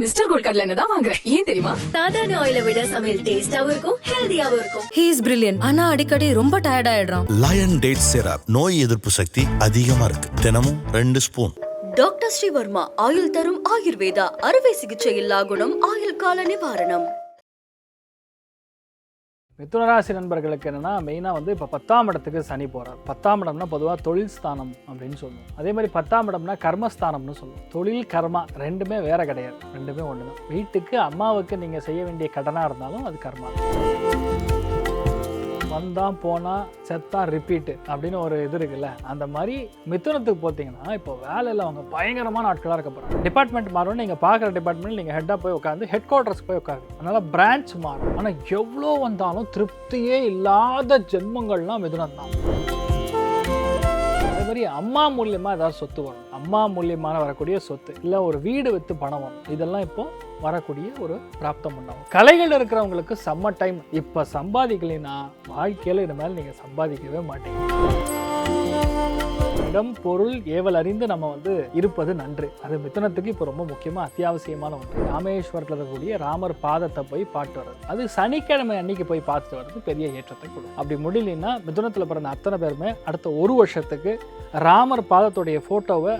Mister gold கடலை எண்ணெய் தான் வாங்குறேன் ஏன் தெரியுமா? சாதாரண ஆயில விட சமையல் டேஸ்டாவும் இருக்கும் ஹெல்தியாவும் இருக்கும். ஹீ இஸ் பிரில்லியன்ட் ஆனா அடிக்கடி ரொம்ப டயர்ட் ஆயிடுறான். லயன் டேட் சிரப் நோய் எதிர்ப்பு சக்தி அதிகமா இருக்கு. தினமும் ரெண்டு ஸ்பூன் டாக்டர் ஸ்ரீவர்மா ஆயுள் தரும் ஆயுர்வேதா அறுவை சிகிச்சை இல்லா குணம் ஆயுள் கால நிவாரணம். மிதுனராசி நண்பர்களுக்கு என்னென்னா மெயினாக வந்து இப்போ பத்தாம் இடத்துக்கு சனி போகிறார் பத்தாம் இடம்னா பொதுவாக தொழில் ஸ்தானம் அப்படின்னு சொல்லுவோம். அதே மாதிரி பத்தாம் இடம்னா கர்மஸ்தானம்னு சொல்லுவோம். தொழில் கர்மா ரெண்டுமே வேறு கிடையாது. ரெண்டுமே ஒன்று தான் வீட்டுக்கு அம்மாவுக்கு நீங்கள் செய்ய வேண்டிய கடனாக இருந்தாலும் அது கர்மா வந்தான் போனால் செத்தா ரிப்பீட்டு அப்படின்னு ஒரு இது இருக்குல்ல அந்த மாதிரி மிதுனத்துக்கு பார்த்தீங்கன்னா இப்போ வேலையில் அவங்க பயங்கரமான ஆட்களாக இருக்க போகிறாங்க டிபார்ட்மெண்ட் மாறும் நீங்கள் பார்க்குற டிபார்ட்மெண்ட் நீங்கள் ஹெட்டாக போய் உட்காந்து ஹெட் குவார்ட்டர்ஸ் போய் உட்காரு அதனால் பிரான்ச் மாறும். ஆனால் எவ்வளோ வந்தாலும் திருப்தியே இல்லாத ஜென்மங்கள்லாம் மிதுனம் தான் அம்மா மூலியமாக ஏதாவது சொத்து வரும் அம்மா மூலியமான வரக்கூடிய சொத்து இல்லை ஒரு வீடு விற்று பணம் வரும் இதெல்லாம் இப்போ வரக்கூடிய ஒரு பிராப்தம் உண்டாகும். கலைகள் இருக்கிறவங்களுக்கு செம்ம டைம் இப்போ சம்பாதிக்கலைன்னா வாழ்க்கையில் இந்த மாதிரி நீங்கள் சம்பாதிக்கவே மாட்டீங்க. இடம் பொருள் ஏவல் அறிந்து நம்ம வந்து இருப்பது நன்று. அது மித்தனத்துக்கு இப்போ ரொம்ப முக்கியமாக அத்தியாவசியமான ஒன்று. ராமேஸ்வரத்தில் இருக்கக்கூடிய ராமர் பாதத்தை போய் பாட்டு வர்றது. அது சனிக்கிழமை அன்னைக்கு போய் பார்த்துட்டு வர்றது பெரிய ஏற்றத்தை கொடுக்கும். அப்படி முடியலன்னா மிதுனத்தில் பிறந்த அத்தனை பேருமே அடுத்த ஒரு வருஷத்துக்கு ராமர் பாதத்துடைய ஃபோட்டோவை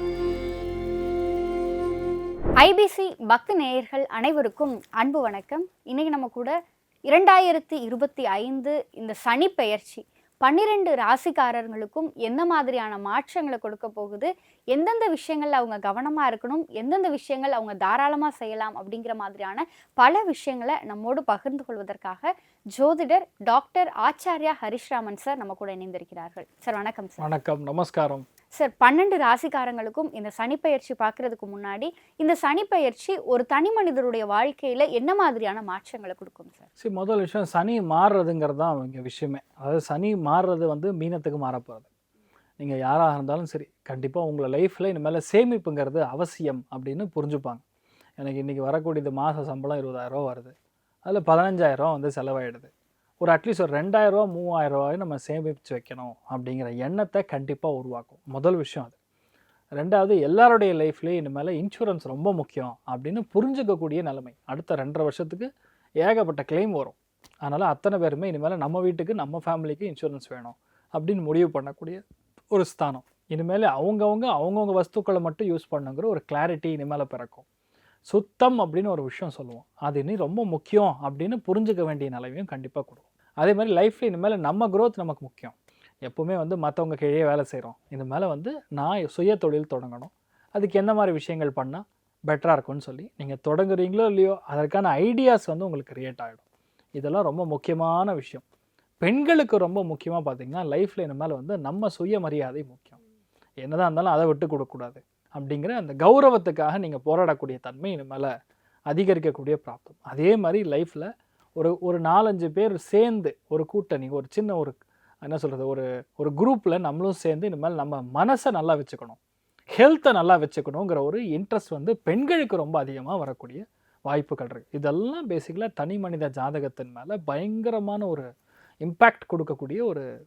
ஐபிசி பக்தி நேயர்கள் அனைவருக்கும் அன்பு வணக்கம். இன்னைக்கு நம்ம கூட இரண்டாயிரத்தி இருபத்தி ஐந்து இந்த சனி பெயர்ச்சி பன்னிரெண்டு ராசிக்காரர்களுக்கும் எந்த மாதிரியான மாற்றங்களை கொடுக்க போகுது? எந்தெந்த விஷயங்கள்ல அவங்க கவனமா இருக்கணும்? எந்தெந்த விஷயங்கள் அவங்க தாராளமா செய்யலாம்? அப்படிங்கிற மாதிரியான பல விஷயங்களை நம்மோடு பகிர்ந்து கொள்வதற்காக ஜோதிடர் டாக்டர் ஆச்சாரியா ஹரிஷ்ராமன் சார் நம்ம கூட இணைந்திருக்கிறார்கள். சார் வணக்கம் சார். வணக்கம். நமஸ்காரம். சார் பன்னெண்டு ராசிக்காரங்களுக்கும் இந்த சனிப்பெயர்ச்சி பார்க்கறதுக்கு முன்னாடி இந்த சனிப்பெயர்ச்சி ஒரு தனி மனிதருடைய வாழ்க்கையில் என்ன மாதிரியான மாற்றங்களை கொடுக்கும் சார்? சரி முதல் விஷயம் சனி மாறுறதுங்கிறது தான் இங்கே விஷயமே. அதாவது சனி மாறுறது வந்து மீனத்துக்கு மாறப்போகிறது நீங்கள் யாராக இருந்தாலும் சரி கண்டிப்பாக உங்களை லைஃப்பில் இனிமேல் சேமிப்புங்கிறது அவசியம் அப்படின்னு புரிஞ்சுப்பாங்க. எனக்கு இன்றைக்கி வரக்கூடியது மாத சம்பளம் இருபதாயிரரூவா வருது. அதில் பதினஞ்சாயிரம் வந்து செலவாயிடுது. ஒரு அட்லீஸ்ட் ஒரு ரெண்டாயிரரூவா மூவாயிரம் ரூபாயும் நம்ம சேமித்து வைக்கணும் அப்படிங்கிற எண்ணத்தை கண்டிப்பாக உருவாக்கும். முதல் விஷயம் அது. ரெண்டாவது எல்லாருடைய லைஃப்லேயும் இனிமேல் இன்சூரன்ஸ் ரொம்ப முக்கியம் அப்படின்னு புரிஞ்சுக்கக்கூடிய நிலைமை. அடுத்த ரெண்டரை வருஷத்துக்கு ஏகப்பட்ட கிளைம் வரும். அதனால் அத்தனை பேருமே இனிமேல் நம்ம வீட்டுக்கு நம்ம ஃபேமிலிக்கு இன்சூரன்ஸ் வேணும் அப்படின்னு முடிவு பண்ணக்கூடிய ஒரு ஸ்தானம். இனிமேல் அவங்கவுங்க அவங்கவுங்க வஸ்துக்களை மட்டும் யூஸ் பண்ணுங்கிற ஒரு கிளாரிட்டி இனிமேல் பிறக்கும். சுத்தம் அப்படின்னு ஒரு விஷயம் சொல்லுவோம். அது இனி ரொம்ப முக்கியம் அப்படின்னு புரிஞ்சுக்க வேண்டிய நிலைமையும் கண்டிப்பாக கொடுக்கும். அதே மாதிரி லைஃப்பில் இனிமேல் நம்ம க்ரோத் நமக்கு முக்கியம். எப்போவுமே வந்து மற்றவங்க கீழே வேலை செய்கிறோம் இந்த மேலே வந்து நான் சுய தொழில் தொடங்கணும். அதுக்கு என்ன மாதிரி விஷயங்கள் பண்ணால் பெட்டராக இருக்கும்னு சொல்லி நீங்கள் தொடங்குறீங்களோ இல்லையோ அதற்கான ஐடியாஸ் வந்து உங்களுக்கு க்ரியேட் ஆகிடும் இதெல்லாம் ரொம்ப முக்கியமான விஷயம். பெண்களுக்கு ரொம்ப முக்கியமாக பார்த்தீங்கன்னா லைஃப்பில் இனிமேல் வந்து நம்ம சுயமரியாதை முக்கியம். என்னதான் இருந்தாலும் அதை விட்டு கொடுக்கக்கூடாது அப்படிங்கிற அந்த கௌரவத்துக்காக நீங்கள் போராடக்கூடிய தன்மை இனிமேல் அதிகரிக்கக்கூடிய பிராப்தம். அதே மாதிரி லைஃப்பில் ஒரு ஒரு நாலஞ்சு பேர் சேர்ந்து ஒரு கூட்டணி ஒரு சின்ன ஒரு என்ன சொல்கிறது ஒரு ஒரு குரூப்பில் நம்மளும் சேர்ந்து இனிமேல் நம்ம மனசை நல்லா வச்சுக்கணும். ஹெல்த்தை நல்லா வச்சுக்கணுங்கிற ஒரு இன்ட்ரெஸ்ட் வந்து பெண்களுக்கு ரொம்ப அதிகமாக வரக்கூடிய வாய்ப்புகள் இருக்குது இதெல்லாம் பேசிக்கலாக தனி மனித ஜாதகத்தின் மேலே பயங்கரமான ஒரு இம்பேக்ட் கொடுக்கக்கூடிய ஒரு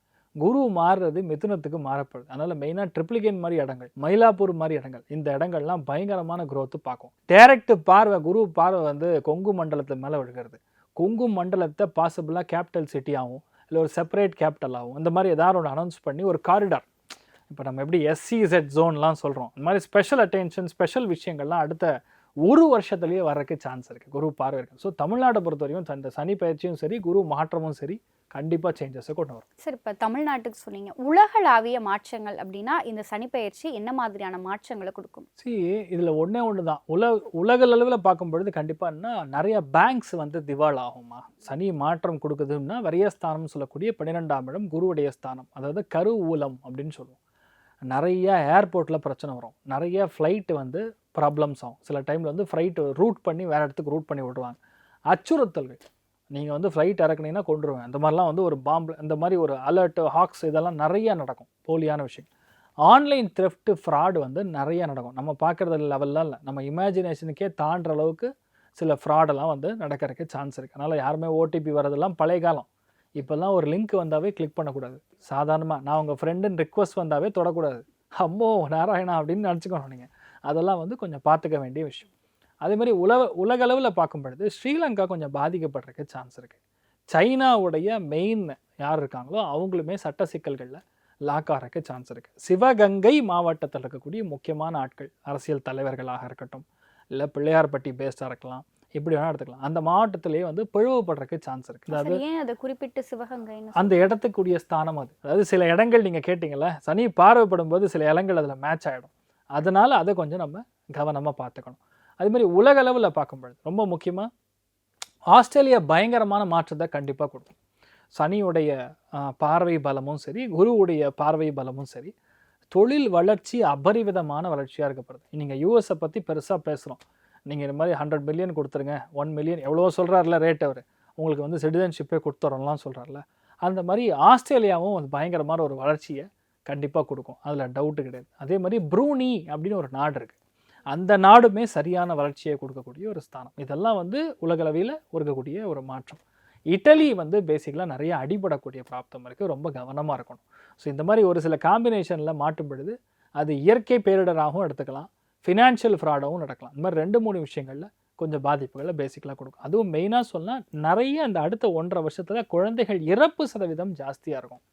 குரு மாறுறது மிதுனத்துக்கு மாறப்படுது. அதனால் மெயினாக ட்ரிப்ளிகேன் மாதிரி இடங்கள் மயிலாப்பூர் மாதிரி இடங்கள் இந்த இடங்கள்லாம் பயங்கரமான குரோத்து பார்க்கும். டேரக்ட் பார்வை குரு பார்வை வந்து கொங்கு மண்டலத்து மேலே விழுகிறது. கொங்கு மண்டலத்தை பாசிபிளாக கேபிட்டல் சிட்டியாகவும் இல்லை ஒரு செப்பரேட் கேபிட்டலாகவும் இந்த மாதிரி ஏதாவது ஒன்று அனௌன்ஸ் பண்ணி ஒரு காரிடார் இப்போ நம்ம எப்படி எஸ்சிஇசெட் ஜோன்லாம் சொல்கிறோம் இந்த மாதிரி ஸ்பெஷல் அட்டென்ஷன் ஸ்பெஷல் விஷயங்கள்லாம் அடுத்த ஒரு வருஷத்துலேயே வர்றதுக்கு சான்ஸ் இருக்குது குரு பார்வை இருக்குது ஸோ தமிழ்நாட்டை பொறுத்த வரைக்கும் இந்த சனி பயிற்சியும் சரி குரு மாற்றமும் சரி கண்டிப்பாக சேஞ்சஸை கொண்டு வரும். சரி இப்போ தமிழ்நாட்டுக்கு சொன்னீங்க. உலகளாவிய மாற்றங்கள் அப்படின்னா இந்த சனிப்பெயர்ச்சி என்ன மாதிரியான மாற்றங்களை கொடுக்கும்? சி இதில் ஒன்றே ஒன்று தான் உலக உலக அளவில் பார்க்கும் பொழுது கண்டிப்பாக என்ன நிறைய பேங்க்ஸ் வந்து திவால் ஆகுமா சனி மாற்றம் கொடுக்குதுன்னா வரியஸ்தானம் சொல்லக்கூடிய பன்னிரெண்டாம் இடம் குருவுடைய ஸ்தானம். அதாவது கரு ஊலம் அப்படின்னு சொல்லுவோம். நிறைய ஏர்போர்ட்டில் பிரச்சனை வரும். நிறைய ஃப்ளைட்டு வந்து ப்ராப்ளம்ஸ் ஆகும் சில டைமில் வந்து ஃப்ளைட்டு ரூட் பண்ணி வேறு இடத்துக்கு ரூட் பண்ணி விடுவாங்க. அச்சுறுத்தல்கள். நீங்கள் வந்து ஃப்ளைட் இறக்குனீங்கன்னா கொண்டுருவேன் இந்த மாதிரிலாம் வந்து ஒரு பாம்பு இந்த மாதிரி ஒரு அலர்ட்டு ஹாக்ஸ் இதெல்லாம் நிறையா நடக்கும். போலியான விஷயம். ஆன்லைன் த்ரெஃப்ட்டு ஃப்ராடு வந்து நிறையா நடக்கும். நம்ம பார்க்குறது லெவல்லாம் இல்லை. நம்ம இமேஜினேஷனுக்கே தாண்டுற அளவுக்கு சில ஃப்ராடெல்லாம் வந்து நடக்கிறதுக்கு சான்ஸ் இருக்குது அதனால் யாருமே ஓடிபி வரதெல்லாம் பழைய காலம். இப்போல்லாம் ஒரு லிங்க் வந்தாவே கிளிக் பண்ணக்கூடாது. சாதாரணமாக நான் உங்கள் ஃப்ரெண்டுன்னு ரிக்வஸ்ட் வந்தாவே தொடக்கூடாது. அம்மோ நாராயணா அப்படின்னு நினச்சிக்கணும் நீங்கள் அதெல்லாம் வந்து கொஞ்சம் பார்த்துக்க வேண்டிய விஷயம். அதே மாதிரி உலக உலகளவில் பார்க்கும் பொழுது ஸ்ரீலங்கா கொஞ்சம் பாதிக்கப்படுறதுக்கு சான்ஸ் இருக்குது சைனாவுடைய மெயின் யார் இருக்காங்களோ அவங்களுமே சட்ட சிக்கல்களில் லாக் ஆகிறதுக்கு சான்ஸ் இருக்குது சிவகங்கை மாவட்டத்தில் இருக்கக்கூடிய முக்கியமான ஆட்கள் அரசியல் தலைவர்களாக இருக்கட்டும் இல்லை பிள்ளையார்பட்டி பேஸ்டாக இருக்கலாம் இப்படி வேணால் எடுத்துக்கலாம். அந்த மாவட்டத்திலேயே வந்து பிளவுபடுறதுக்கு சான்ஸ் இருக்குது அதாவது அதை குறிப்பிட்டு சிவகங்கைன்னு அந்த இடத்துக்குரிய ஸ்தானம் அது. அதாவது சில இடங்கள் நீங்கள் கேட்டிங்கல்ல சனி பார்வைப்படும் போது சில இடங்கள் அதில் மேட்ச் ஆகிடும் அதனால் அதை கொஞ்சம் நம்ம கவனமாக பார்த்துக்கணும். அதுமாதிரி உலக அளவில் பார்க்கும்பொழுது ரொம்ப முக்கியமாக ஆஸ்திரேலியா பயங்கரமான மாற்றத்தை கண்டிப்பாக கொடுக்கும். சனியுடைய பார்வை பலமும் சரி குருவுடைய பார்வை பலமும் சரி தொழில் வளர்ச்சி அபரிவிதமான வளர்ச்சியாக இருக்கப்படுது. நீங்கள் யூஎஸை பற்றி பெருசாக பேசுகிறோம் நீங்கள் இந்த மாதிரி ஹண்ட்ரட் மில்லியன் கொடுத்துருங்க ஒன் மில்லியன் எவ்வளோ சொல்கிறாருல ரேட் அவர். உங்களுக்கு வந்து சிட்டிசன்ஷிப்பே கொடுத்துறோம்லாம் சொல்கிறாருல அந்த மாதிரி ஆஸ்திரேலியாவும் வந்து பயங்கரமான ஒரு வளர்ச்சியை கண்டிப்பாக கொடுக்கும். அதில் டவுட்டு கிடையாது. அதே மாதிரி ப்ரூனி அப்படின்னு ஒரு நாடு இருக்குது அந்த நாடுமே சரியான வளர்ச்சியை கொடுக்கக்கூடிய ஒரு ஸ்தானம். இதெல்லாம் வந்து உலகளவில் இருக்கக்கூடிய ஒரு மாற்றம். இட்டலி வந்து பேசிக்கலாக நிறைய அடிபடக்கூடிய பிராப்தம் இருக்குது ரொம்ப கவனமாக இருக்கணும். ஸோ இந்த மாதிரி ஒரு சில காம்பினேஷனில் மாட்டுப்படுது அது இயற்கை பேரிடராகவும் எடுத்துக்கலாம். ஃபினான்ஷியல் ஃப்ராடாகவும் நடக்கலாம். இந்த மாதிரி ரெண்டு மூணு விஷயங்களில் கொஞ்சம் பாதிப்புகளை பேசிக்கலாக கொடுக்கும். அதுவும் மெயினாக சொன்னால் நிறைய அந்த அடுத்த ஒன்றரை வருஷத்தில் குழந்தைகள் இறப்பு சதவீதம் ஜாஸ்தியாக இருக்கும்.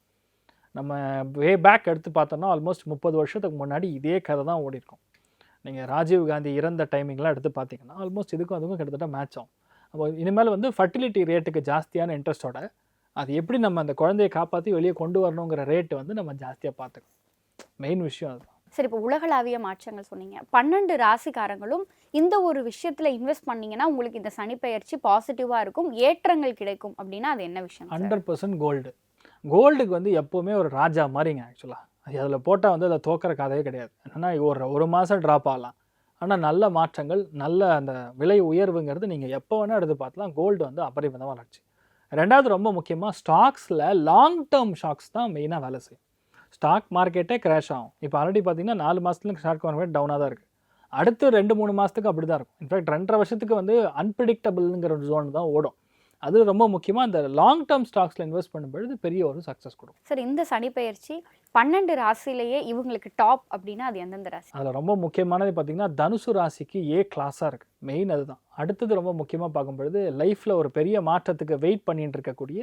நம்ம வே பேக் எடுத்து பார்த்தோம்னா ஆல்மோஸ்ட் முப்பது வருஷத்துக்கு முன்னாடி இதே கதை தான் ஓடி இருக்கும் நீங்கள் ராஜீவ் காந்தி இறந்த டைமிங்லாம் எடுத்து பார்த்தீங்கன்னா ஆல்மோஸ்ட் இதுக்கும் அதுக்கும் கிட்டத்தட்ட மேட்ச் ஆகும். அப்போ இனிமேல் வந்து ஃபர்டிலிட்டி ரேட்டுக்கு ஜாஸ்தியான இன்ட்ரெஸ்ட்டோட அது எப்படி நம்ம அந்த குழந்தையை காப்பாற்றி வெளியே கொண்டு வரணுங்கிற ரேட்டு வந்து நம்ம ஜாஸ்தியாக பார்த்துக்கணும். மெயின் விஷயம் அதுதான். சரி இப்போ உலகளாவிய மாற்றங்கள் சொன்னீங்க. பன்னெண்டு ராசிக்காரங்களும் இந்த ஒரு விஷயத்துல இன்வெஸ்ட் பண்ணீங்கன்னா உங்களுக்கு இந்த சனிப்பெயர்ச்சி பாசிட்டிவா இருக்கும் ஏற்றங்கள் கிடைக்கும் அப்படின்னா அது என்ன விஷயம்? ஹண்ட்ரட் பர்சன்ட் கோல்டு கோல்டுக்கு வந்து எப்போவுமே ஒரு ராஜா மாதிரிங்க ஆக்சுவலாக அது அதில் போட்டால் வந்து அதில் தோக்கிற கதையே கிடையாது. என்னென்னா ஒரு ஒரு மாதம் ட்ராப் ஆகலாம். ஆனால் நல்ல மாற்றங்கள் நல்ல அந்த விலை உயர்வுங்கிறது நீங்கள் எப்போ வேணால் எடுத்து பார்த்துலாம் கோல்டு வந்து அபரிமிதமாக வளர்ச்சி. ரெண்டாவது ரொம்ப முக்கியமாக ஸ்டாக்ஸில் லாங் டேர்ம் ஷாக்ஸ் தான் மெயினாக வேலை செய்யும். ஸ்டாக் மார்க்கெட்டே கிராஷ் ஆகும். இப்போ ஆல்ரெடி பார்த்தீங்கன்னா நாலு மாதத்துல ஸ்டாக் மார்க்கெட் டவுனாக தான் இருக்குது அடுத்து ரெண்டு மூணு மாதத்துக்கு அப்படி தான் இருக்கும் இன்ஃபேக்ட் ரெண்டரை வருஷத்துக்கு வந்து அன்பிரிடிக்டபிள்ங்கிற ஒரு ஜோன் தான் ஓடும். அது ரொம்ப முக்கியமாக அந்த லாங் டேர்ம் ஸ்டாக்ஸில் இன்வெஸ்ட் பண்ணும்பொழுது பெரிய ஒரு சக்ஸஸ் கொடுக்கும். சரி இந்த சனிப்பெயர்ச்சி பன்னெண்டு ராசியிலேயே இவங்களுக்கு டாப் அப்படின்னா அது எந்தெந்த ராசி? அதில் ரொம்ப முக்கியமானது பார்த்தீங்கன்னா தனுசு ராசிக்கு ஏ கிளாஸாக இருக்குது மெயின் அதுதான். அடுத்தது ரொம்ப முக்கியமாக பார்க்கும்பொழுது லைஃப்பில் ஒரு பெரிய மாற்றத்துக்கு வெயிட் பண்ணிட்டு இருக்கக்கூடிய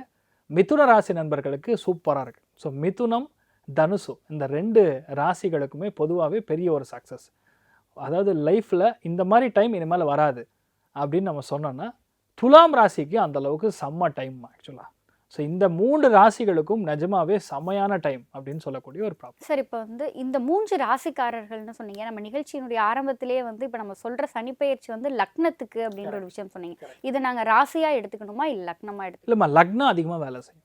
மிதுன ராசி நண்பர்களுக்கு சூப்பராக இருக்குது ஸோ மிதுனம் தனுசு இந்த ரெண்டு ராசிகளுக்குமே பொதுவாகவே பெரிய ஒரு சக்ஸஸ் அதாவது லைஃப்பில் இந்த மாதிரி டைம் இனிமேல் வராது அப்படின்னு நம்ம சொன்னோன்னா துலாம் ராசிக்கு அந்த அளவுக்கு செம்ம டைம் ஆக்சுவலாக ஸோ இந்த மூன்று ராசிகளுக்கும் நிஜமாவே செம்மையான டைம் அப்படின்னு சொல்லக்கூடிய ஒரு ப்ராப்ளம் சரி இப்போ வந்து இந்த மூன்று ராசிக்காரர்கள்னு சொன்னீங்க. நம்ம நிகழ்ச்சியினுடைய ஆரம்பத்திலேயே வந்து இப்போ நம்ம சொல்ற சனிப்பெயர்ச்சி வந்து லக்னத்துக்கு அப்படின்ற ஒரு விஷயம் சொன்னீங்க. இதை நாங்க ராசியா எடுத்துக்கணுமா? இல்லை லக்னமா எடுத்து இல்லைம்மா லக்னம் அதிகமாக வேலை செய்யும்.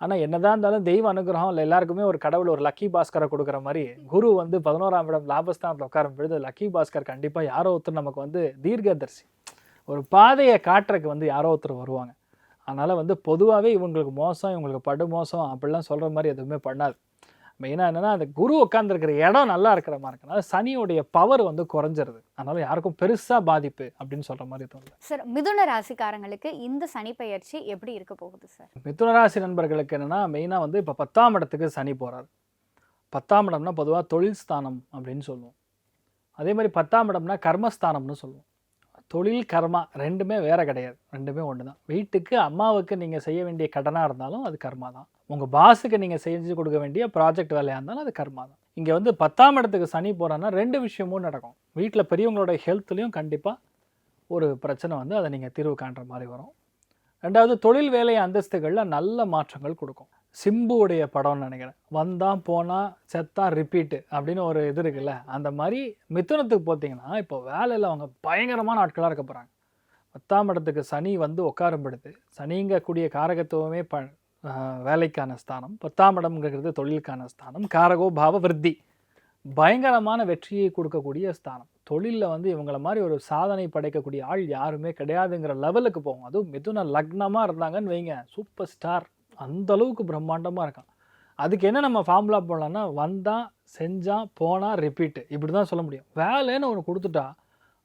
ஆனால் என்னதான் இருந்தாலும் தெய்வ அனுகிரகம் இல்லை எல்லாருக்குமே ஒரு கடவுள் ஒரு லக்கி பாஸ்கரை கொடுக்குற மாதிரி குரு வந்து பதினோராம் இடம் லாபஸ்தானத்தில் உட்காரும் பொழுது லக்கி பாஸ்கர் கண்டிப்பாக யாரோ ஒருத்தர் நமக்கு வந்து தீர்க்கதர்சி. ஒரு பாதையை காட்டுறக்கு வந்து யாரோ ஒருத்தர் வருவாங்க. அதனால் வந்து பொதுவாகவே இவங்களுக்கு மோசம் இவங்களுக்கு படு மோசம் அப்படிலாம் சொல்கிற மாதிரி எதுவுமே பண்ணாது. மெயினாக என்னன்னா அந்த குரு உட்காந்துருக்கிற இடம் நல்லா இருக்கிற மாதிரி இருக்கனால சனியோடைய பவர் வந்து குறைஞ்சிருது. அதனால யாருக்கும் பெருசா பாதிப்பு அப்படின்னு சொல்ற மாதிரி தோணுது. சார் மிதுன ராசிக்காரங்களுக்கு இந்த சனி பெயர்ச்சி எப்படி இருக்க போகுது சார்? மிதுனராசி நண்பர்களுக்கு என்னன்னா மெயினாக வந்து இப்போ பத்தாம் இடத்துக்கு சனி போறாரு. பத்தாம் இடம்னா பொதுவாக தொழில் ஸ்தானம் அப்படின்னு சொல்லுவோம். அதே மாதிரி பத்தாம் இடம்னா கர்மஸ்தானம்னு சொல்லுவோம். தொழில் கர்மா ரெண்டுமே வேற கிடையாது. ரெண்டுமே ஒன்று தான் வீட்டுக்கு அம்மாவுக்கு நீங்கள் செய்ய வேண்டிய கடனாக இருந்தாலும் அது கர்மா தான் உங்கள் பாஸுக்கு நீங்கள் செஞ்சு கொடுக்க வேண்டிய ப்ராஜெக்ட் வேலையாக இருந்தாலும் அது கர்மா தான். இங்கே வந்து பத்தாம் இடத்துக்கு சனி போகிறோன்னா ரெண்டு விஷயமும் நடக்கும். வீட்டில் பெரியவங்களோட ஹெல்த்லேயும் கண்டிப்பாக ஒரு பிரச்சனை வந்து அதை நீங்கள் தீர்வு காண்ற மாதிரி வரும். ரெண்டாவது தொழில் வேலை அந்தஸ்துகளில் நல்ல மாற்றங்கள் கொடுக்கும். சிம்புவுடைய படம்னு நினைக்கிறேன். வந்தால் போனால் செத்தா ரிப்பீட்டு அப்படின்னு ஒரு இது இருக்குல்ல அந்த மாதிரி மிதுனத்துக்கு பார்த்தீங்கன்னா இப்போ வேலையில் அவங்க பயங்கரமான ஆட்களாக இருக்க போகிறாங்க பத்தாம் இடத்துக்கு சனி வந்து உட்காரப்படுது சனிங்கக்கூடிய காரகத்துவமே ப வேலைக்கான ஸ்தானம் பத்தாம் இடம்ங்கிறது தொழிலுக்கான ஸ்தானம் காரகோ பாவ விருத்தி பயங்கரமான வெற்றியை கொடுக்கக்கூடிய ஸ்தானம். தொழிலில் வந்து இவங்கள மாதிரி ஒரு சாதனை படைக்கக்கூடிய ஆள் யாருமே கிடையாதுங்கிற லெவலுக்கு போகும். அதுவும் மிதுன லக்னமாக இருந்தாங்கன்னு வைங்க சூப்பர் ஸ்டார் அந்த அளவுக்கு பிரம்மாண்டமாக இருக்கான். அதுக்கு என்ன நம்ம ஃபார்முலா போடலான்னா வந்தான் செஞ்சான் போனால் ரிப்பீட்டு இப்படி தான் சொல்ல முடியும். வேலைன்னு ஒன்று கொடுத்துட்டா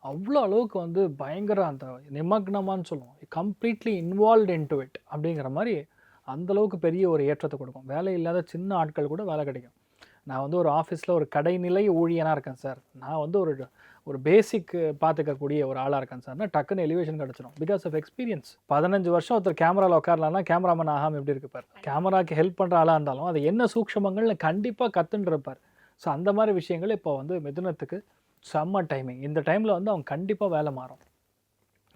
அவ்வளோ அளவுக்கு வந்து பயங்கர அந்த நிமக்னமான்னு சொல்லுவோம். கம்ப்ளீட்லி இன்வால்வ் இன்டு இட் அப்படிங்கிற மாதிரி அந்த அளவுக்கு பெரிய ஒரு ஏற்றத்தை கொடுக்கும். வேலை இல்லாத சின்ன ஆட்கள் கூட வேலை கிடைக்கும். நான் வந்து ஒரு ஆஃபீஸில் ஒரு கடைநிலை ஊழியனாக இருக்கேன் சார். நான் வந்து ஒரு ஒரு பேசிக் பார்த்துக்கக்கூடிய ஒரு ஆளாக இருக்கேன் சார்னா டக்குன்னு எலிவேஷன் கிடச்சிடும் பிகாஸ் ஆஃப் எக்ஸ்பீரியன்ஸ் பதினஞ்சு வருஷம் ஒருத்தர் கேமராவில் உட்காரலாம்னா கேமராமேன் ஆகாமல் எப்படி இருப்பார்? கேமராக்கு ஹெல்ப் பண்ணுற ஆளாக இருந்தாலும் அது என்ன சூக்ஷமங்கள்னு கண்டிப்பாக கற்றுன்னு இருப்பார். ஸோ அந்த மாதிரி விஷயங்கள் இப்போ வந்து மிதுனத்துக்கு செம்ம டைமிங் இந்த டைமில் வந்து அவங்க கண்டிப்பாக வேலை மாறும்.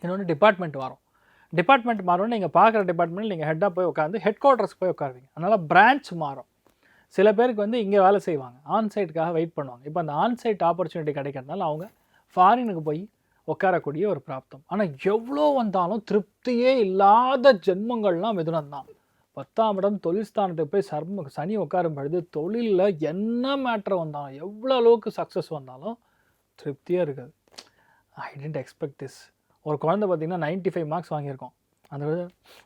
இன்னொன்று டிபார்ட்மெண்ட் வரும் டிபார்ட்மெண்ட் மாறும் நீங்கள் பார்க்குற டிபார்ட்மெண்ட் நீங்கள் ஹெட்டாக போய் உட்காந்து ஹெட் குவார்ட்டர்ஸ்க்கு போய் உட்காருவீங்க. அதனால் பிரான்ச் மாறும். சில பேருக்கு வந்து இங்கே வேலை செய்வாங்க. ஆன்சைட்டுக்காக வெயிட் பண்ணுவாங்க. இப்போ அந்த ஆன்சைட் ஆப்பர்ச்சுனிட்டி கிடைக்கிறதுனால அவங்க ஃபாரினுக்கு போய் உட்காரக்கூடிய ஒரு பிராப்தம். ஆனால் எவ்வளோ வந்தாலும் திருப்தியே இல்லாத ஜென்மங்கள்லாம் மிதுனம் தான் பத்தாம் இடம் தொழில்ஸ்தானத்துக்கு போய் சர்ம சனி உட்காரும் பொழுது தொழிலில் என்ன மேட்ரு வந்தாலும் எவ்வளோ அளவுக்கு சக்ஸஸ் வந்தாலும் திருப்தியாக இருக்காது. ஐ டென்ட் எக்ஸ்பெக்ட் திஸ் ஒரு குழந்தை பார்த்திங்கன்னா நைன்ட்டி ஃபைவ் மார்க்ஸ் வாங்கியிருக்கோம். அந்த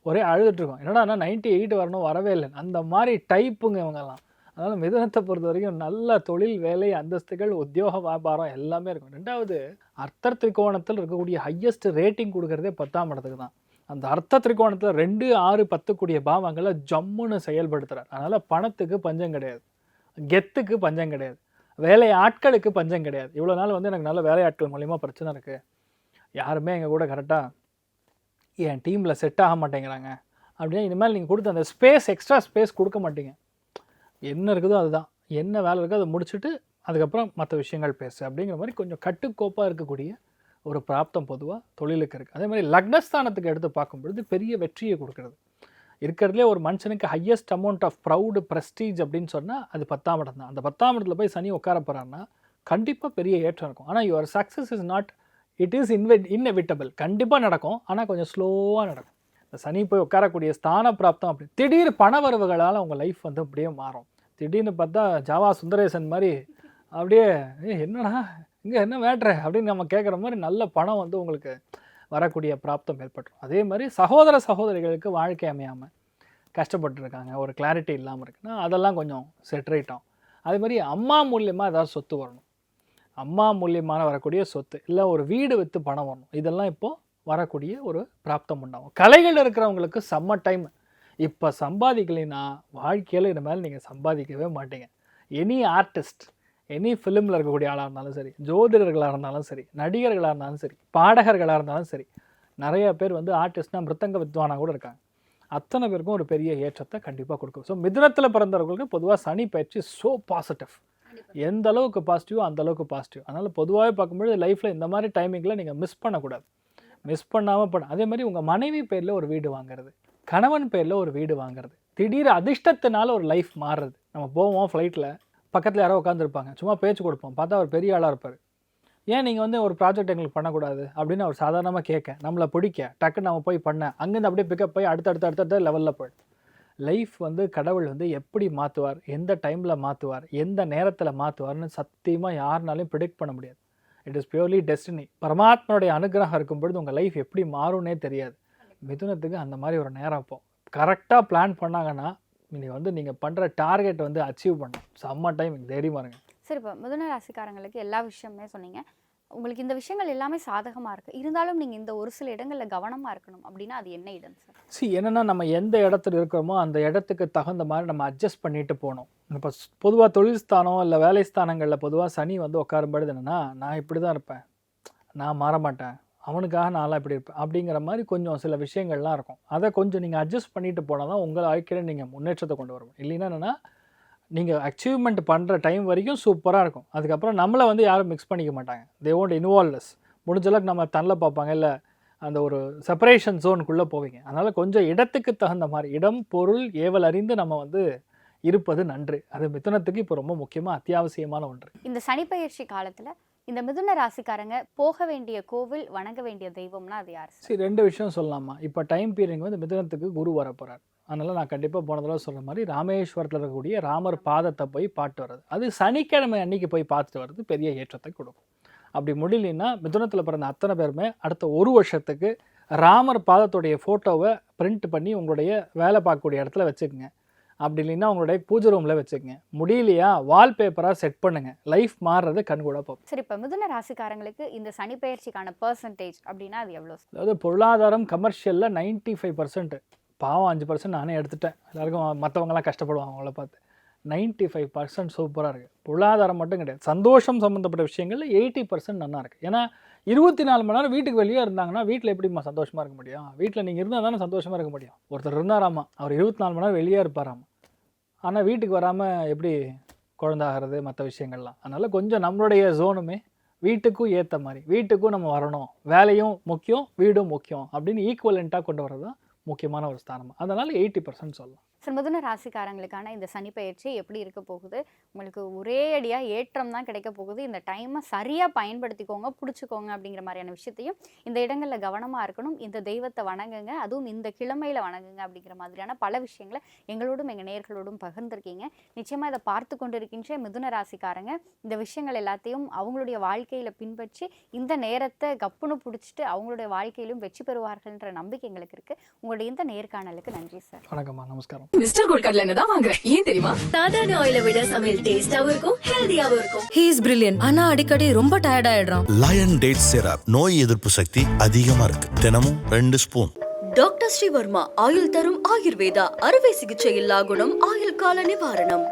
ஒரே அழுதுட்டுருக்கோம் என்னடா நைன்ட்டி எயிட் வரணும் வரவே இல்லை. அந்த மாதிரி டைப்புங்க இவங்கெல்லாம். அதனால் மிதனத்தை பொறுத்த வரைக்கும் நல்ல தொழில் வேலை அந்தஸ்துகள் உத்தியோக வியாபாரம் எல்லாமே இருக்கும். ரெண்டாவது அர்த்த திரிகோணத்தில் இருக்கக்கூடிய ஹையஸ்ட் ரேட்டிங் கொடுக்கறதே பத்தாம் இடத்துக்கு தான். அந்த அர்த்த திரிகோணத்தில் ரெண்டு ஆறு பத்துக்கூடிய பாவங்களை ஜம்முன்னு செயல்படுத்துகிறார் அதனால் பணத்துக்கு பஞ்சம் கிடையாது. கெத்துக்கு பஞ்சம் கிடையாது. வேலை ஆட்களுக்கு பஞ்சம் கிடையாது. இவ்வளோ நாள் வந்து எனக்கு நல்ல வேலையாட்கள் மூலிமா பிரச்சனை இருக்குது யாருமே எங்கள் கூட கரெக்டாக என் டீமில் செட் ஆக மாட்டேங்கிறாங்க. அப்படின்னா இனிமேல் நீங்கள் கொடுத்த அந்த ஸ்பேஸ் எக்ஸ்ட்ரா ஸ்பேஸ் கொடுக்க மாட்டீங்க. என்ன இருக்குதோ அதுதான். என்ன வேலை இருக்கோ அதை முடிச்சுட்டு அதுக்கப்புறம் மற்ற விஷயங்கள் பேசு. அப்படிங்கிற மாதிரி கொஞ்சம் கட்டுக்கோப்பாக இருக்கக்கூடிய ஒரு பிராப்தம் பொதுவாக தொழிலுக்கு இருக்குது அதே மாதிரி லக்னஸ்தானத்துக்கு எடுத்து பார்க்கும் பொழுது பெரிய வெற்றியை கொடுக்கறது. இருக்கிறதுலே ஒரு மனுஷனுக்கு highest amount of proud prestige அப்படின்னு சொன்னால் அது பத்தாம் இடம் தான் அந்த பத்தாம் இடத்துல போய் சனி உட்கார போகிறான்னா கண்டிப்பாக பெரிய ஏற்றம் இருக்கும். ஆனால் your success is not it is இன்வெ inevitable கண்டிப்பாக நடக்கும். ஆனால் கொஞ்சம் ஸ்லோவாக நடக்கும். இந்த சனி போய் உட்காரக்கூடிய ஸ்தான பிராப்தம் அப்படி திடீர் பண வரவுகளால் உங்கள் லைஃப் வந்து அப்படியே மாறும். திடீர்னு பார்த்தா ஜாவா சுந்தரேசன் மாதிரி அப்படியே ஏ என்னடா? இங்கே என்ன மேட்ரு? அப்படின்னு நம்ம கேட்குற மாதிரி நல்ல பணம் வந்து உங்களுக்கு வரக்கூடிய பிராப்தம் ஏற்பட்டுரும். அதே மாதிரி சகோதர சகோதரிகளுக்கு வாழ்க்கை அமையாமல் கஷ்டப்பட்டுருக்காங்க. ஒரு கிளாரிட்டி இல்லாமல் இருக்குன்னா அதெல்லாம் கொஞ்சம் செட்ரேட்டும் அதே மாதிரி அம்மா மூலியமாக ஏதாவது சொத்து வரணும். அம்மா மூலியமான வரக்கூடிய சொத்து இல்லை ஒரு வீடு விற்று பணம் வரணும். இதெல்லாம் இப்போது வரக்கூடிய ஒரு பிராப்தம் உண்டாகும். கலைகள் இருக்கிறவங்களுக்கு செம்ம டைம் இப்போ சம்பாதிக்கலைன்னா வாழ்க்கையில் இந்த மாதிரி நீங்கள் சம்பாதிக்கவே மாட்டீங்க. எனி ஆர்டிஸ்ட் எனி ஃபிலிமில் இருக்கக்கூடிய ஆளாக இருந்தாலும் சரி ஜோதிடர்களாக இருந்தாலும் சரி நடிகர்களாக இருந்தாலும் சரி பாடகர்களாக இருந்தாலும் சரி நிறைய பேர் வந்து ஆர்டிஸ்ட்னா மிருத்தங்க வித்வானாக கூட இருக்காங்க. அத்தனை பேருக்கும் ஒரு பெரிய ஏற்றத்தை கண்டிப்பாக கொடுக்கும். ஸோ மிதுனத்தில் பிறந்தவர்களுக்கு பொதுவாக சனி பயிற்சி ஸோ பாசிட்டிவ் எந்த அளவுக்கு பாசிட்டிவோ அந்த அளவுக்கு பாசிட்டிவ் அதனால் பொதுவாகவே பார்க்கும்போது லைஃப்பில் இந்த மாதிரி டைமிங்கில் நீங்கள் மிஸ் பண்ணக்கூடாது. மிஸ் பண்ணாமல் பண்ண அதே மாதிரி உங்கள் மனைவி பேரில் ஒரு வீடு வாங்குறது கணவன் பேரில் ஒரு வீடு வாங்குறது திடீர் அதிர்ஷ்டத்தினால ஒரு லைஃப் மாறுறது. நம்ம போவோம் ஃப்ளைட்டில் பக்கத்தில் யாரோ உட்காந்துருப்பாங்க சும்மா பேச்சு கொடுப்போம் பார்த்தா அவர் பெரிய ஆளாக இருப்பார். ஏன் நீங்கள் வந்து ஒரு ப்ராஜெக்ட் எங்களுக்கு பண்ணக்கூடாது? அப்படின்னு அவர் சாதாரணமாக கேட்க நம்மளை பிடிக்க டக்குன்னு நம்ம போய் பண்ண அங்கேருந்து அப்படியே பிக்கப் போய் அடுத்தடுத்த அடுத்தடுத்த லெவலில் போயிடும் லைஃப் வந்து கடவுள் வந்து எப்படி மாற்றுவார் எந்த டைமில் மாற்றுவார் எந்த நேரத்தில் மாற்றுவார்னு சத்தியமாக யாருனாலையும் ப்ரிடிக்ட் பண்ண முடியாது. இட் இஸ் பியூர்லி டெஸ்டினி பரமாத்மனுடைய அனுகிரகம் இருக்கும் பொழுது உங்கள் லைஃப் எப்படி மாறும்னே தெரியாது. மிதுனத்துக்கு அந்த மாதிரி ஒரு நேரம் இப்போ கரெக்டாக பிளான் பண்ணாங்கன்னா நீங்கள் வந்து நீங்கள் பண்ணுற டார்கெட் வந்து அச்சீவ் பண்ணணும். செம்ம டைம் தைரியமாக இருங்க. சரி இப்போ மிதுன ராசிக்காரங்களுக்கு எல்லா விஷயமே சொன்னீங்க. உங்களுக்கு இந்த விஷயங்கள் எல்லாமே சாதகமாக இருக்குது இருந்தாலும் நீங்கள் இந்த ஒரு சில இடங்களில் கவனமாக இருக்கணும் அப்படின்னா அது என்ன இடம் சார் சி என்னென்னா நம்ம எந்த இடத்துல இருக்கிறோமோ அந்த இடத்துக்கு தகுந்த மாதிரி நம்ம அட்ஜஸ்ட் பண்ணிட்டு போகணும் இப்போ பொதுவாக தொழில் ஸ்தானம் இல்லை வேலை ஸ்தானங்களில் பொதுவாக சனி வந்து உட்காரும்படுது என்னென்னா நான் இப்படி தான் இருப்பேன். நான் மாற மாட்டேன். அவனுக்காக நான்லாம் இப்படி இருப்பேன். அப்படிங்கிற மாதிரி கொஞ்சம் சில விஷயங்கள்லாம் இருக்கும். அதை கொஞ்சம் நீங்கள் அட்ஜஸ்ட் பண்ணிட்டு போனால் தான் உங்கள் வாழ்க்கையில் நீங்கள் முன்னேற்றத்தை கொண்டு வரணும் இல்லைன்னா என்னென்னா நீங்கள் அச்சீவ்மெண்ட் பண்ணுற டைம் வரைக்கும் சூப்பராக இருக்கும். அதுக்கப்புறம் நம்மளை வந்து யாரும் மிக்ஸ் பண்ணிக்க மாட்டாங்க. தே ஓன்ட் இன்வால்வ்லஸ் முடிஞ்ச அளவுக்கு நம்ம தன்னில் பார்ப்பாங்க. இல்லை அந்த ஒரு செப்பரேஷன் ஜோனுக்குள்ளே போவீங்க. அதனால் கொஞ்சம் இடத்துக்கு தகுந்த மாதிரி இடம் பொருள் ஏவல் அறிந்து நம்ம வந்து இருப்பது நன்று. அது மிதுனத்துக்கு இப்போ ரொம்ப முக்கியமாக அத்தியாவசியமான ஒன்று. இந்த சனிப்பெயர்ச்சி காலத்தில் இந்த மிதுன ராசிக்காரங்க போக வேண்டிய கோவில் வணங்க வேண்டிய தெய்வம்னா அது யார் சார்? ரெண்டு விஷயம் சொல்லலாமா? இப்போ டைம் பீரியட் வந்து மிதுனத்துக்கு குரு வர போகிறார் அதனால் நான் கண்டிப்பாக போன தடவை சொல்கிற மாதிரி ராமேஸ்வரத்தில் இருக்கக்கூடிய ராமர் பாதத்தை போய் பாட்டு வர்றது. அது சனிக்கிழமை அன்னைக்கு போய் பார்த்துட்டு வர்றது பெரிய ஏற்றத்தை கொடுக்கும். அப்படி முடியலன்னா மிதுனத்தில் பிறந்த அத்தனை பேருமே அடுத்த ஒரு வருஷத்துக்கு ராமர் பாதத்துடைய ஃபோட்டோவை பிரிண்ட் பண்ணி உங்களுடைய வேலை பார்க்கக்கூடிய இடத்துல வச்சுக்கோங்க. அப்படி இல்லைன்னா உங்களுடைய பூஜை ரூமில் வச்சுக்கோங்க. முடியலையா வால்பேப்பராக செட் பண்ணுங்கள் லைஃப் மாறுறது கண்கூட பார்ப்போம் சரி இப்போ மிதுன ராசிக்காரங்களுக்கு இந்த சனிப்பெயர்ச்சிக்கான பர்சன்டேஜ் அப்படின்னா அது எவ்வளோ அதாவது பொருளாதாரம் கமர்ஷியலில் நைன்ட்டி ஃபைவ் பர்சன்ட் பாவம் அஞ்சு பர்சன்ட் நானே எடுத்துட்டேன். எல்லாருக்கும் மற்றவங்கலாம் கஷ்டப்படுவாங்க அவங்கள பார்த்து. நைன்ட்டி ஃபைவ் பர்சன்ட் சூப்பராக இருக்குது பொருளாதாரம் மட்டும் கிடையாது. சந்தோஷம் சம்மந்தப்பட்ட விஷயங்களில் எயிட்டி பர்சன்ட் நல்லா இருக்குது ஏன்னா இருபத்தி நாலு மணி நேரம் வீட்டுக்கு வெளியே இருந்தாங்கன்னா வீட்டில் எப்படிம்மா சந்தோஷமாக இருக்க முடியும்? வீட்டில் நீங்கள் இருந்தால் தானே சந்தோஷமாக இருக்க முடியும். ஒருத்தர் இருந்தாராமா? அவர் இருபத்தி நாலு மணி நேரம் வெளியே இருப்பாராமா? ஆனால் வீட்டுக்கு வராமல் எப்படி குழந்தாகிறது மற்ற விஷயங்கள்லாம்? அதனால் கொஞ்சம் நம்மளுடைய ஜோனுமே வீட்டுக்கும் ஏற்ற மாதிரி. வீட்டுக்கும் நம்ம வரணும். வேலையும் முக்கியம் வீடும் முக்கியம் அப்படின்னு ஈக்குவலண்ட்டாக கொண்டு வரதான் தான் முக்கியமான ஒரு ஸ்தானம். அதனால் எயிட்டி பர்சன்ட் சொல்லலாம் சார் மிதுன ராசிக்காரங்களுக்கான இந்த சனிப்பெயர்ச்சி எப்படி இருக்க போகுது? உங்களுக்கு ஒரே அடியாக ஏற்றம் தான் கிடைக்க போகுது. இந்த டைமை சரியாக பயன்படுத்திக்கோங்க பிடிச்சிக்கோங்க அப்படிங்கிற மாதிரியான விஷயத்தையும் இந்த இடங்களில் கவனமாக இருக்கணும். இந்த தெய்வத்தை வணங்குங்க அதுவும் இந்த கிழமையில் வணங்குங்க அப்படிங்கிற மாதிரியான பல விஷயங்களை எங்களோடும் எங்கள் நேர்களோடும் பகிர்ந்திருக்கீங்க. நிச்சயமாக இதை பார்த்து கொண்டு இருக்கின்ற மிதுன ராசிக்காரங்க இந்த விஷயங்கள் எல்லாத்தையும் அவங்களுடைய வாழ்க்கையில் பின்பற்றி இந்த நேரத்தை கப்புன்னு பிடிச்சிட்டு அவங்களுடைய வாழ்க்கையிலும் வெற்றி பெறுவார்கள்ன்ற நம்பிக்கை எங்களுக்கு இருக்குது உங்களுடைய இந்த நேர்காணலுக்கு நன்றி சார். வணக்கம்மா. நமஸ்காரம். மிஸ்டர் கோல்ட் கடலை தான் வாங்குறேன் ஏன் தெரியுமா? சாதாரண ஆயிலை விட சமையல் டேஸ்டாவும் இருக்கும் ஹெல்தியாவும் இருக்கும். ஹீ இஸ் பிரில்லியன் ஆனா அடிக்கடி ரொம்ப டயர்ட் ஆயிடுறான். லயன் டேட் சிரப் நோய் எதிர்ப்பு சக்தி அதிகமா இருக்கு. தினமும் ரெண்டு ஸ்பூன் டாக்டர் ஸ்ரீவர்மா ஆயுள் தரும் ஆயுர்வேதா அறுவை சிகிச்சை இல்லா குணம் ஆயுள் கால நிவாரணம்.